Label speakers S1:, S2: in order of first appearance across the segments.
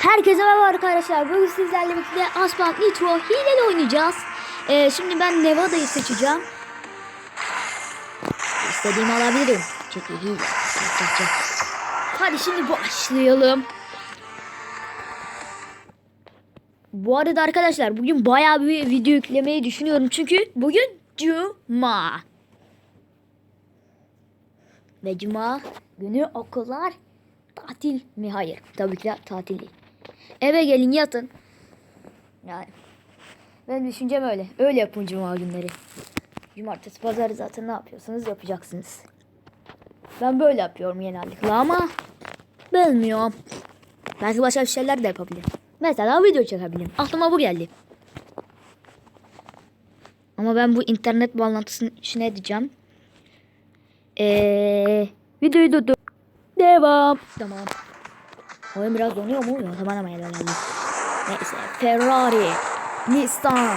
S1: Herkese merhaba arkadaşlar. Bugün sizlerle birlikte Asphalt Nitro hileli oynayacağız. Ee, şimdi ben Nevada'yı seçeceğim. İstediğimi alabilirim. Çünkü hile. Çak, çak, çak. Hadi şimdi başlayalım. Bu arada arkadaşlar bugün bayağı bir video yüklemeyi düşünüyorum. Çünkü bugün Cuma. Ve Cuma günü okullar tatil mi? Hayır. Tabii ki de tatil değil. Eve gelin yatın. Yani benim düşüncem öyle. Öyle yapın Cuma günleri. Cumartesi pazarı zaten ne yapıyorsanız yapacaksınız. Ben böyle yapıyorum genellikle ama bilmiyorum. Belki başka bir şeyler de yapabilirim. Mesela video çekebilirim. Aklıma bu geldi. Ama ben bu internet bağlantısını işine edeceğim. Eee videoyu durdur. Devam. Tamam. Oyun biraz donuyor mu? Yok tamam ama herhalde. Neyse. Ferrari. Nissan.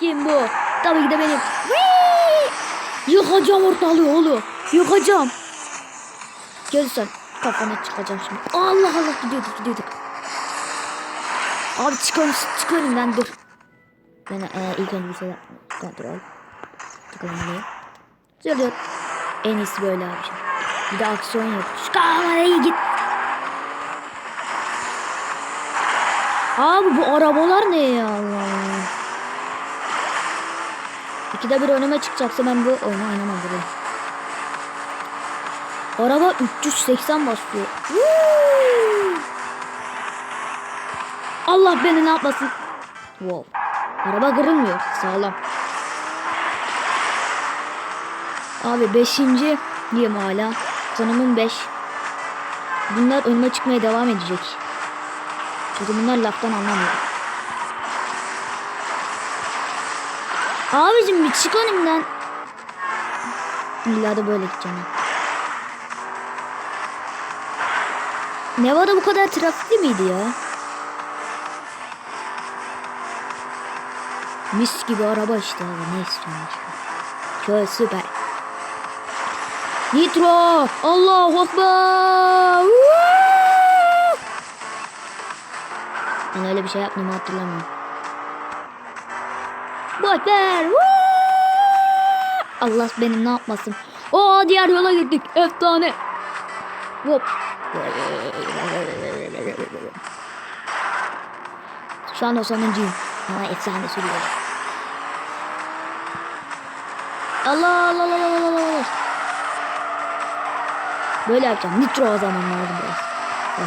S1: Kim bu? Tabii ki de benim. Whee! Yıkacağım ortalığı oğlum. Yıkacağım. Görürsen kafana çıkacağım şimdi. Allah Allah gidiyorduk gidiyorduk. Abi çık, ön- çık önümden dur. Ben e, ilk önce bir şey. Kontrol. Tıkalım buraya. Söylüyor. En iyisi böyle abi. Bir de aksiyon yap. Şu kamerayı git. Abi bu arabalar ne ya Allah Allah. İkide bir önüme çıkacaksa ben bu oyunu oynamam buraya. Araba 380 basıyor. Allah beni ne yapmasın. Wow. Araba kırılmıyor. Sağlam. Abi 5. diyeyim hala. Konumum 5. Bunlar önüme çıkmaya devam edecek. Çünkü bunlar laftan anlamıyor. Abicim bir çık önümden. İlla da böyle gideceğim. Nevada bu kadar trafikli miydi ya? Mis gibi araba işte abi ne istiyorsun? Şöyle süper. Nitro! Allahu Ekber! Ben öyle bir şey yaptığımı hatırlamıyorum. Ekber! Woo! Allah benim ne yapmasın. O diğer yola gittik. Efsane. Hop. Şu anda sonuncuyum. Ama efsane sürüyor. Allah Allah Allah Allah Allah. Böyle yapacağım. Nitro o zaman lazım biraz.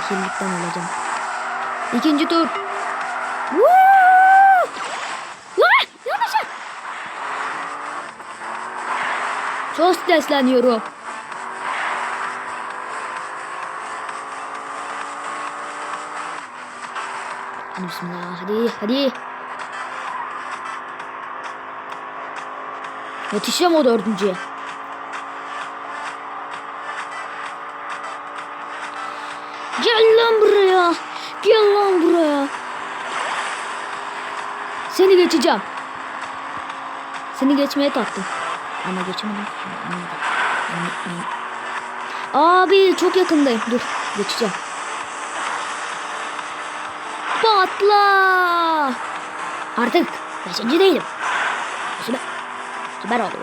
S1: Fakirlikten öleceğim. İkinci tur. Lan! Yanlış. Çok stresleniyorum. Hadi bismillah. Hadi hadi. Yetişeceğim o dördüncüye. Seni geçeceğim. Seni geçmeye kalktım. Ama geçemedim. Abi çok yakındayım. Dur geçeceğim. Patla. Artık beşinci değilim. Süper. Süper oldu.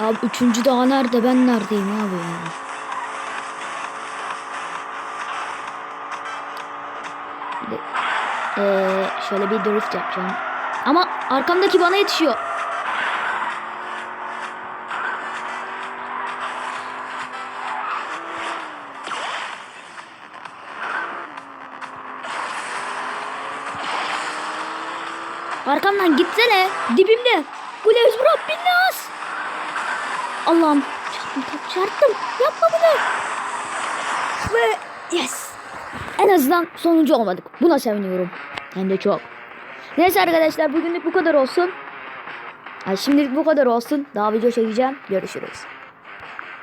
S1: Abi üçüncü daha nerede? Ben neredeyim abi ya? Bir de, eee, şöyle bir drift yapacağım. Ama arkamdaki bana yetişiyor. Arkamdan gitsene. Dibimde. Guleus Rabbin nas. Allah'ım. Çarptım, çarptım. Yapma bunu. Ve yes. En azından sonuncu olmadık. Buna seviniyorum. Hem de çok. Neyse arkadaşlar bugünlük bu kadar olsun. Ay şimdilik bu kadar olsun. Daha video çekeceğim. Görüşürüz.